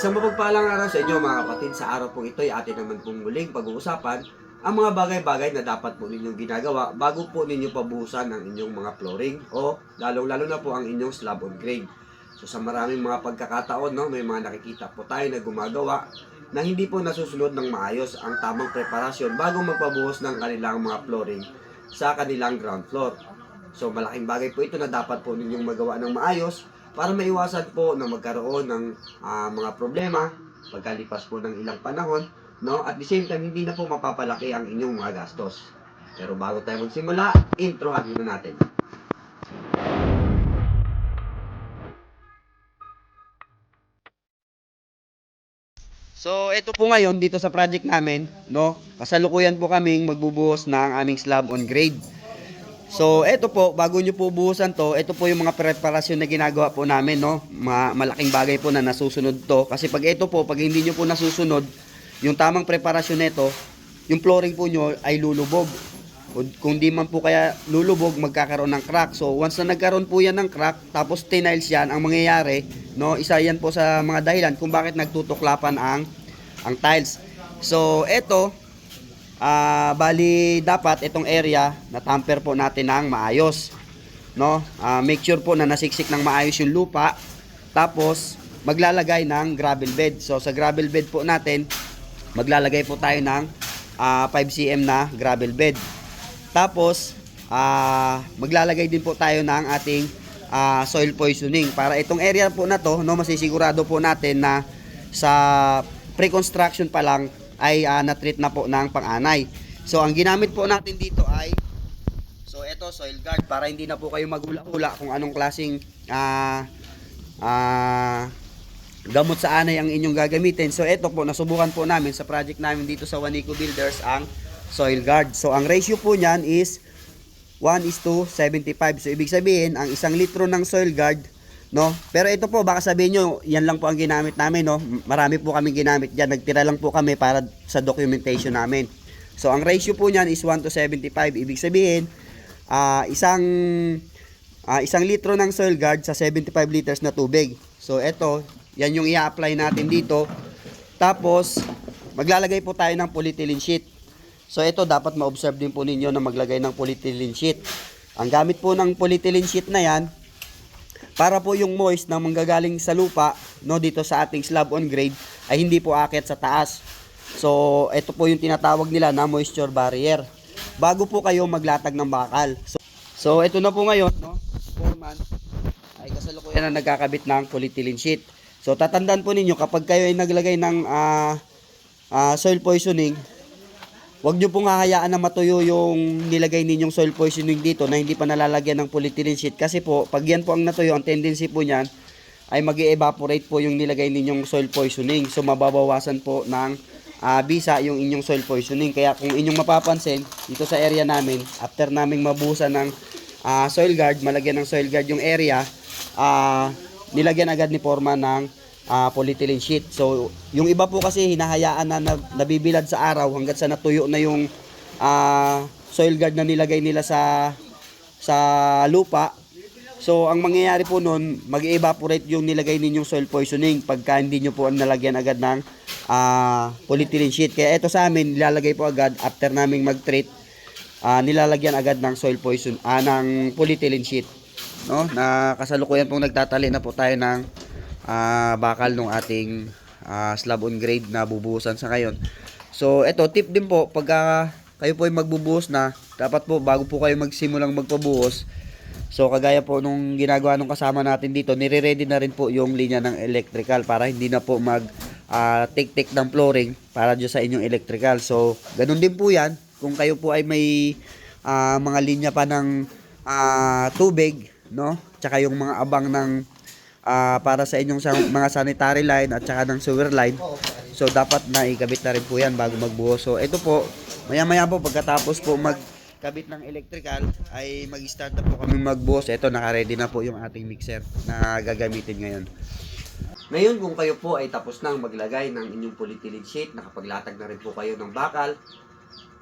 Isang mapagpalang araw sa inyo mga kapatid. Sa araw po ito ay atin naman pong muling pag-uusapan ang mga bagay-bagay na dapat po ninyong ginagawa bago po ninyo pabuhusan ang inyong mga flooring o lalong-lalo na po ang inyong slab on grade. So sa maraming mga pagkakataon, no, may mga nakikita po tayo na gumagawa na hindi po nasusunod ng maayos ang tamang preparasyon bago magpabuhos ng kanilang mga flooring sa kanilang ground floor. So malaking bagay po ito na dapat po ninyong magawa ng maayos para maiwasan po na magkaroon ng ah, mga problema pagkalipas po ng ilang panahon, no? At the same time, hindi na po mapapalaki ang inyong mga gastos. Pero bago tayo magsimula, introhan muna natin. So, ito po ngayon dito sa project namin, no? Kasalukuyan po kaming magbubuhos ng aming slab on grade. So, ito po, bago nyo po buhusan to, ito po yung mga preparasyon na ginagawa po namin, no? Ma- malaking bagay po na nasusunod to. Kasi pag ito po, pag hindi nyo po nasusunod, yung tamang preparasyon nito, yung flooring po nyo ay lulubog. Kung- di man po kaya lulubog, magkakaroon ng crack. So, once na nagkaroon po yan ng crack, tapos tiniles yan, ang mangyayari, no, isa yan po sa mga dahilan kung bakit nagtutuklapan ang, ang tiles. So, ito, Ah, bali dapat itong area na tamper po natin ng maayos. No? Ah, make sure po na nasiksik ng maayos yung lupa. Tapos maglalagay ng gravel bed. So sa gravel bed po natin, maglalagay po tayo ng ah, 5 cm na gravel bed. Tapos ah, maglalagay din po tayo ng ating ah, soil poisoning para itong area po na to, no, masisigurado po natin na sa pre-construction pa lang ay ah, na-treat na po ng pang-anay. So ang ginamit po natin dito ay So ito soil guard para hindi na po kayo magula-hula kung anong klasing ah ah gamot sa anay ang inyong gagamitin. So ito po nasubukan po namin sa project namin dito sa Wanico Builders ang soil guard. So ang ratio po niyan is 1 is to 75. So ibig sabihin ang isang litro ng soil guard no? Pero ito po baka sabihin nyo, yan lang po ang ginamit namin, no? Marami po kaming ginamit diyan. Nagtira lang po kami para sa documentation namin. So ang ratio po niyan is 1 to 75. Ibig sabihin, ah isang ah, isang litro ng soil guard sa 75 liters na tubig. So ito, yan yung i-apply natin dito. Tapos maglalagay po tayo ng polyethylene sheet. So ito dapat ma-observe din po ninyo na maglagay ng polyethylene sheet. Ang gamit po ng polyethylene sheet na yan, para po yung moist na manggagaling sa lupa no dito sa ating slab on grade ay hindi po akit sa taas. So ito po yung tinatawag nila na moisture barrier. Bago po kayo maglatag ng bakal. So, so ito na po ngayon no. Foreman ay kasalukuyan na nagkakabit ng polyethylene sheet. So tatandaan po ninyo kapag kayo ay naglagay ng ah, ah, soil poisoning Huwag nyo pong hahayaan na matuyo yung nilagay ninyong soil poisoning dito na hindi pa nalalagyan ng polyethylene sheet. Kasi po, pag yan po ang natuyo, ang tendency po niyan ay mag evaporate po yung nilagay ninyong soil poisoning. So, mababawasan po ng ah, bisa yung inyong soil poisoning. Kaya kung inyong mapapansin, dito sa area namin, after naming mabuhusan ng ah, soil guard, malagyan ng soil guard yung area, ah, nilagyan agad ni Forma ng ah, polyethylene sheet. So, yung iba po kasi hinahayaan na, na nabibilad sa araw hanggat sa natuyo na yung ah, soil guard na nilagay nila sa sa lupa. So, ang mangyayari po nun, mag-evaporate yung nilagay ninyong soil poisoning pagka hindi nyo po nalagyan agad ng ah, polyethylene sheet. Kaya ito sa amin, nilalagay po agad after naming mag-treat, ah, nilalagyan agad ng soil poison, ah, ng polyethylene sheet. No? Na kasalukuyan pong nagtatali na po tayo ng ah, bakal ng ating ah, slab on grade na bubuhusan sa ngayon. So, ito, tip din po, pagka kayo po ay magbubuhos na, dapat po, bago po kayo magsimulang magpabuhos, so, kagaya po nung ginagawa nung kasama natin dito, nire-ready na rin po yung linya ng electrical para hindi na po mag ah, tik-tik ng flooring para dyan sa inyong electrical. So, ganun din po yan. Kung kayo po ay may ah, mga linya pa ng ah, tubig, no? Tsaka yung mga abang ng ah, para sa inyong sa, mga sanitary line at saka ng sewer line. So dapat na ikabit na rin po yan bago magbuhos. So ito po, maya-maya po pagkatapos po magkabit ng electrical ay mag-start na po kami magbuhos. Ito naka-ready na po yung ating mixer na gagamitin ngayon. Ngayon kung kayo po ay tapos nang maglagay ng inyong polyethylene sheet, nakapaglatag na rin po kayo ng bakal,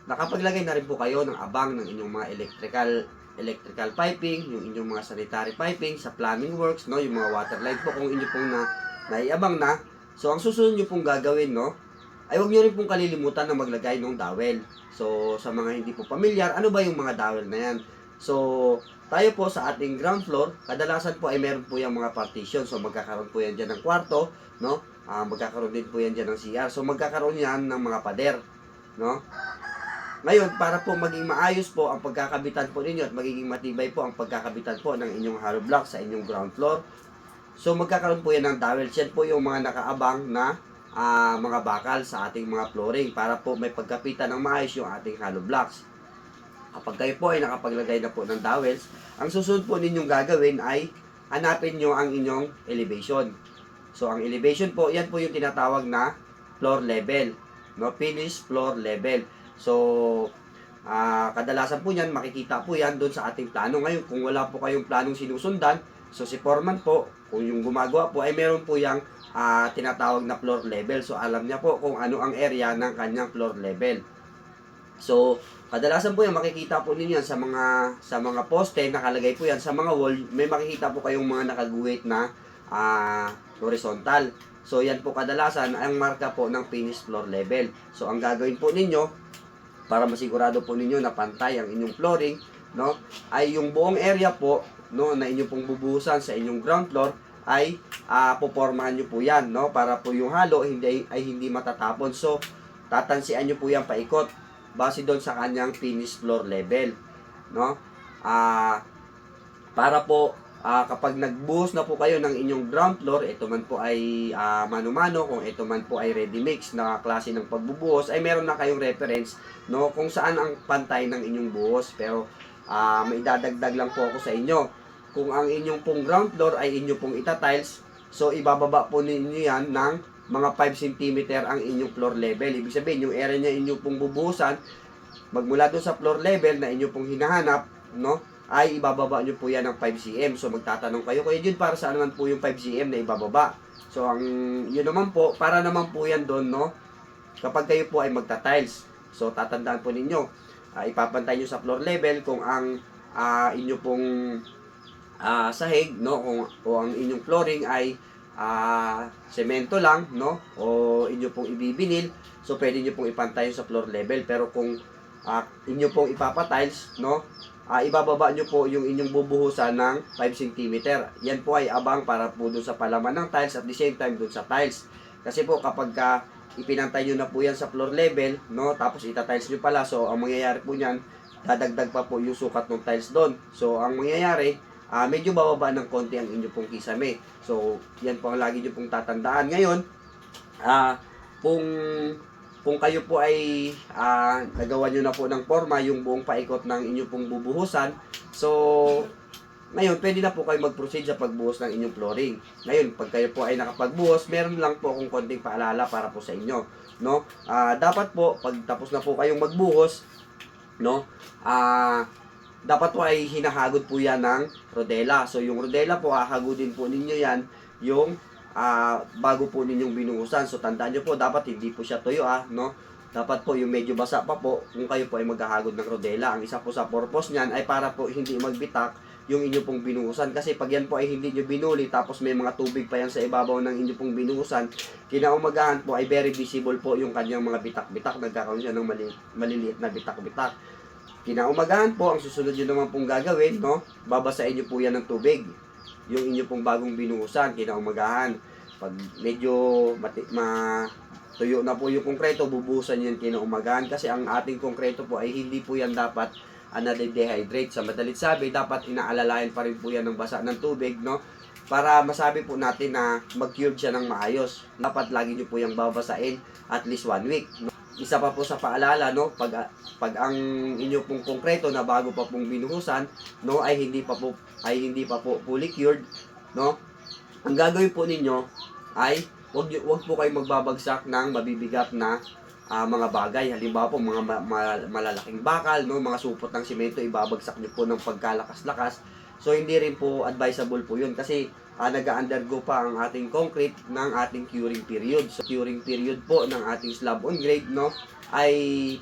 nakapaglagay na rin po kayo ng abang ng inyong mga electrical electrical piping, yung inyong mga sanitary piping sa plumbing works, no, yung mga water line po kung inyo pong na naiabang na. So, ang susunod nyo pong gagawin, no, ay huwag nyo rin pong kalilimutan na maglagay ng dowel. So, sa mga hindi po pamilyar, ano ba yung mga dowel na yan? So, tayo po sa ating ground floor, kadalasan po ay meron po yung mga partition. So, magkakaroon po yan dyan ng kwarto, no? Ah, magkakaroon din po yan dyan ng CR. So, magkakaroon yan ng mga pader, no? Ngayon, para po maging maayos po ang pagkakabitan po ninyo at magiging matibay po ang pagkakabitan po ng inyong hollow block sa inyong ground floor. So, magkakaroon po yan ng dowel. Yan po yung mga nakaabang na ah, mga bakal sa ating mga flooring para po may pagkapitan ng maayos yung ating hollow blocks. Kapag kayo po ay nakapaglagay na po ng dowels, ang susunod po ninyong gagawin ay hanapin nyo ang inyong elevation. So, ang elevation po, yan po yung tinatawag na floor level. No? Finish floor level. So, ah kadalasan po yan, makikita po yan doon sa ating plano. Ngayon, kung wala po kayong planong sinusundan, so si foreman po, kung yung gumagawa po, ay meron po yung ah, tinatawag na floor level. So, alam niya po kung ano ang area ng kanyang floor level. So, kadalasan po yan, makikita po ninyo sa mga sa mga poste, nakalagay po yan sa mga wall, may makikita po kayong mga nakaguhit na ah, horizontal. So, yan po kadalasan ang marka po ng finished floor level. So, ang gagawin po ninyo, para masigurado po ninyo na pantay ang inyong flooring, no, ay yung buong area po, no, na inyo pong bubuhusan sa inyong ground floor, ay ah popormahan nyo po yan, no, para po yung halo hindi, ay hindi matatapon. So, tatansian nyo po yan paikot, base doon sa kanyang finished floor level, no. Ah, para po ah, kapag nagbuhos na po kayo ng inyong ground floor, ito man po ay ah, mano-mano, kung ito man po ay ready mix na klase ng pagbubuhos, ay meron na kayong reference no kung saan ang pantay ng inyong buhos. Pero ah, may dadagdag lang po ako sa inyo. Kung ang inyong pong ground floor ay inyo pong ita-tiles, so ibababa po ninyo yan ng mga 5 cm ang inyong floor level. Ibig sabihin, yung area niya inyo pong bubuhusan, magmula doon sa floor level na inyo pong hinahanap, no, ay ibababa nyo po yan ng 5 cm. So magtatanong kayo, Kuya Jun, para saan naman po yung 5 cm na ibababa? So ang yun naman po, para naman po yan doon, no? Kapag kayo po ay magta-tiles. So tatandaan po ninyo, ah, ipapantay nyo sa floor level kung ang ah, inyo pong ah, sahig, no? Kung, o ang inyong flooring ay ah, semento lang, no? O inyo pong ibibinil, so pwede nyo pong ipantay sa floor level. Pero kung ah, inyo pong ipapatiles, no? Ah, ibababa nyo po yung inyong bubuhusan ng 5 cm. Yan po ay abang para po dun sa palaman ng tiles at the same time dun sa tiles. Kasi po kapag ka ipinantay nyo na po yan sa floor level, no, tapos itatiles nyo pala, so ang mangyayari po niyan, dadagdag pa po yung sukat ng tiles doon. So ang mangyayari, ah, medyo bababa ng konti ang inyo pong kisame. So yan po ang lagi nyo pong tatandaan. Ngayon, ah, kung kung kayo po ay ah, nagawa nyo na po ng forma yung buong paikot ng inyo pong bubuhusan, so ngayon pwede na po kayo mag-proceed sa pagbuhos ng inyong flooring. Ngayon, pag kayo po ay nakapagbuhos, meron lang po akong konting paalala para po sa inyo, no? Ah, dapat po pag tapos na po kayong magbuhos, no? Ah, dapat po ay hinahagod po yan ng rodela. So yung rodela po, hahagodin po ninyo yan yung ah, bago po ninyong binuhusan. So tandaan nyo po, dapat hindi po siya tuyo ah, no? Dapat po yung medyo basa pa po kung kayo po ay maghahagod ng rodela. Ang isa po sa purpose niyan ay para po hindi magbitak yung inyo pong binuhusan. Kasi pag yan po ay hindi nyo binuli tapos may mga tubig pa yan sa ibabaw ng inyo pong binuhusan, kinaumagahan po ay very visible po yung kanyang mga bitak-bitak. Nagkakaroon siya ng mali- maliliit na bitak-bitak. Kinaumagahan po, ang susunod nyo naman pong gagawin, no? Babasain nyo po yan ng tubig. Yung inyo pong bagong binuhusan, kinaumagahan. Pag medyo mati, ma, tuyo na po yung konkreto, bubuhusan yan kinaumagahan. Kasi ang ating konkreto po ay hindi po yan dapat uh, dehydrate Sa madalit sabi, dapat inaalalayan pa rin po yan ng basa ng tubig, no? Para masabi po natin na mag-cure siya ng maayos. Dapat lagi nyo po yung babasain at least one week. No? Isa pa po sa paalala, no? Pag, pag ang inyo pong konkreto na bago pa pong binuhusan, no, ay hindi pa po ay hindi pa po fully cured, no? Ang gagawin po ninyo ay wag wag po kayo magbabagsak ng mabibigat na ah, mga bagay. Halimbawa po mga ma- ma- malalaking bakal, no, mga supot ng simento ibabagsak niyo po ng pagkalakas-lakas. So hindi rin po advisable po 'yun kasi ah, nag-undergo pa ang ating concrete ng ating curing period. So curing period po ng ating slab on grade, no, ay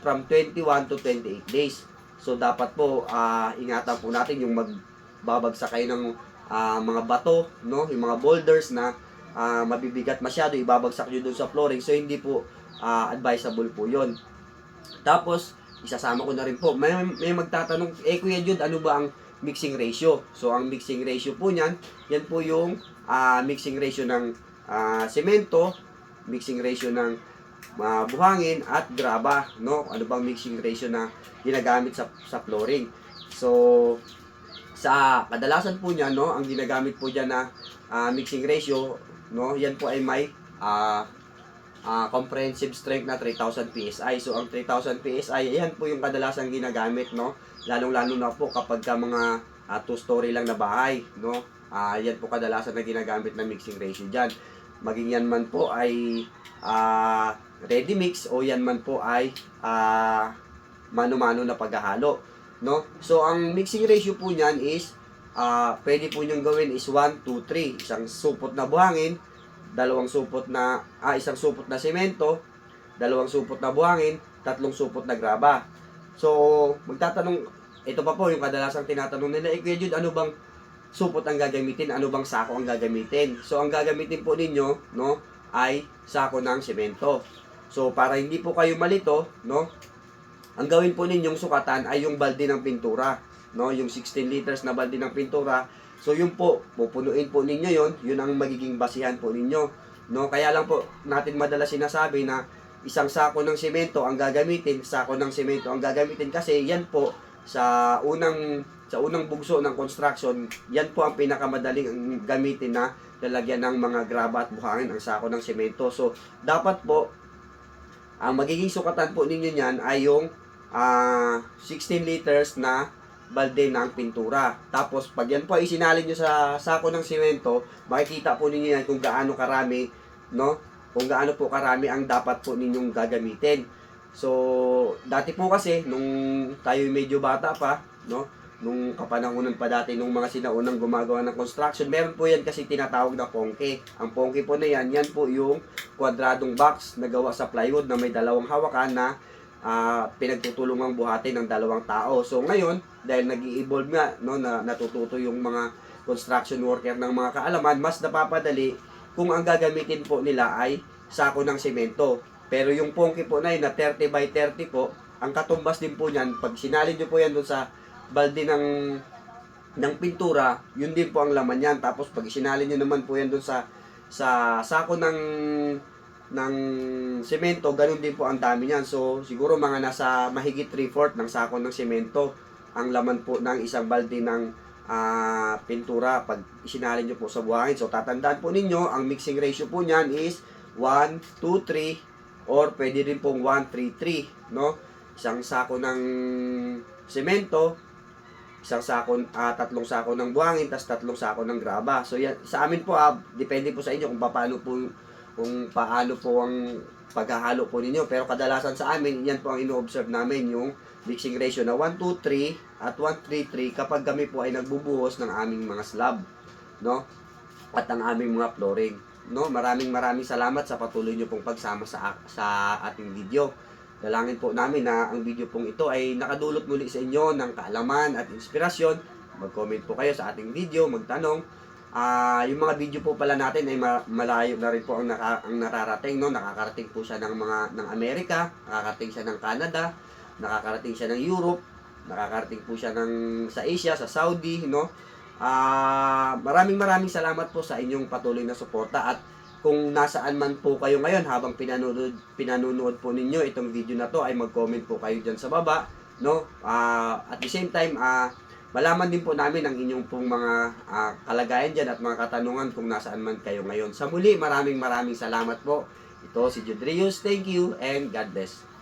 from 21 to 28 days. So dapat po ah, ingatan po natin yung magbabagsak kayo ng ah, mga bato, no, yung mga boulders na ah, mabibigat masyado, ibabagsak nyo doon sa flooring. So, hindi po ah, advisable po yon Tapos, isasama ko na rin po. May, may magtatanong, eh Kuya Jude, ano ba ang mixing ratio? So, ang mixing ratio po niyan, yan po yung ah, mixing ratio ng ah, semento, mixing ratio ng ah, buhangin at graba, no? Ano bang mixing ratio na ginagamit sa sa flooring? So, sa kadalasan po niya, no, ang ginagamit po diyan na ah, mixing ratio, no, yan po ay may ah, ah, comprehensive strength na 3000 PSI. So, ang 3000 PSI, yan po yung kadalasan ginagamit, no? Lalong-lalo na po kapag ka mga ah, two-story lang na bahay, no? Ah, yan po kadalasan na ginagamit na mixing ratio diyan. Maging yan man po ay ah, ready mix o yan man po ay ah, mano-mano na paghahalo, no? So, ang mixing ratio po niyan is ah, pwede po niyong gawin is 1, 2, 3. Isang supot na buhangin, dalawang supot na ah, isang supot na semento, dalawang supot na buhangin, tatlong supot na graba. So, magtatanong ito pa po yung kadalasang tinatanong nila, eh Kuya Jude, ano bang supot ang gagamitin? Ano bang sako ang gagamitin? So, ang gagamitin po ninyo, no, ay sako ng semento. So, para hindi po kayo malito, no, ang gawin po ninyong sukatan ay yung balde ng pintura, no, yung 16 liters na balde ng pintura. So, yun po, pupunuin po ninyo yon yun ang magiging basihan po ninyo, no. Kaya lang po natin madalas sinasabi na isang sako ng semento ang gagamitin, sako ng semento ang gagamitin kasi yan po sa unang sa unang bugso ng construction, yan po ang pinakamadaling gamitin na lalagyan ng mga graba at buhangin ang sako ng semento. So, dapat po ang magiging sukatan po ninyo niyan ay yung ah, 16 liters na balde ng pintura. Tapos, pag yan po ay isinalin nyo sa sako ng semento, makikita po ninyo yan kung gaano karami, no? Kung gaano po karami ang dapat po ninyong gagamitin. So, dati po kasi, nung tayo medyo bata pa, no? Nung kapanahonan pa dati, nung mga sinaunang gumagawa ng construction, meron po yan kasi tinatawag na pongke. Ang pongke po na yan, yan po yung kwadradong box na gawa sa plywood na may dalawang hawakan na ah, pinagtutulungang buhatin ng dalawang tao. So ngayon, dahil nag evolve nga, no, na natututo yung mga construction worker ng mga kaalaman, mas napapadali kung ang gagamitin po nila ay sako ng semento. Pero yung pongki po na yun, na 30 by 30 po, ang katumbas din po niyan, pag sinalin nyo po yan doon sa balde ng ng pintura, yun din po ang laman yan. Tapos pag isinalin nyo naman po yan doon sa sa sako ng ng semento, ganun din po ang dami niyan. So, siguro mga nasa mahigit 3-4 ng sako ng semento ang laman po ng isang balde ng ah, pintura pag isinalin nyo po sa buhangin. So, tatandaan po ninyo, ang mixing ratio po niyan is 1, 2, 3, or pwede rin pong 1, 3, 3, no? Isang sako ng semento, isang sako, ah, tatlong sako ng buhangin, tas tatlong sako ng graba. So, yan, sa amin po, ah, depende po sa inyo kung paano po, kung paano po ang paghahalo po ninyo. Pero kadalasan sa amin, yan po ang ino-observe namin, yung mixing ratio na 1, 2, 3 at 1, 3, 3 kapag kami po ay nagbubuhos ng aming mga slab, no? At ang aming mga flooring. No, maraming maraming salamat sa patuloy niyo pong pagsama sa sa ating video. Dalangin po namin na ang video pong ito ay nakadulot muli sa inyo ng kaalaman at inspirasyon. Mag-comment po kayo sa ating video, magtanong. Ah, yung mga video po pala natin ay ma- malayo na rin po ang, naka, ang nararating, no? Nakakarating po siya ng mga ng Amerika, nakakarating siya ng Canada, nakakarating siya ng Europe, nakakarating po siya ng sa Asia, sa Saudi, no? Ah, maraming maraming salamat po sa inyong patuloy na suporta at kung nasaan man po kayo ngayon habang pinanonood pinanonood po ninyo itong video na to ay mag-comment po kayo diyan sa baba, no? Ah, at the same time, ah malaman din po namin ang inyong pong mga ah, kalagayan diyan at mga katanungan kung nasaan man kayo ngayon. Sa muli, maraming maraming salamat po. Ito si Judrius. Thank you and God bless.